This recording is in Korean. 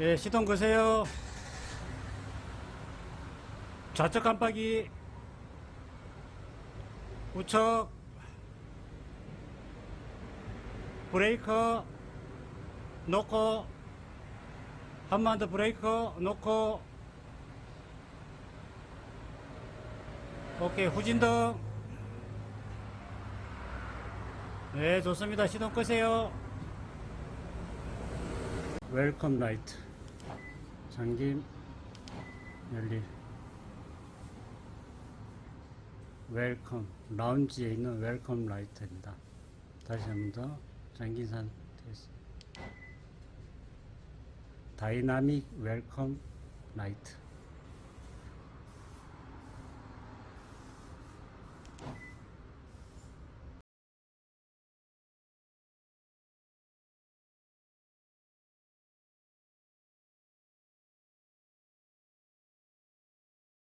예, 시동 거세요. 좌측 깜빡이. 우측. 브레이크. 놓고. 한 번 더 브레이크 놓고. 오케이, 후진등. 네, 좋습니다. 시동 끄세요. 웰컴 라이트. 잠김, 열릴. 웰컴. 라운지에 있는 웰컴 라이트입니다. 다시 한번 더. 잠긴 상태에서. 다이나믹 웰컴 라이트.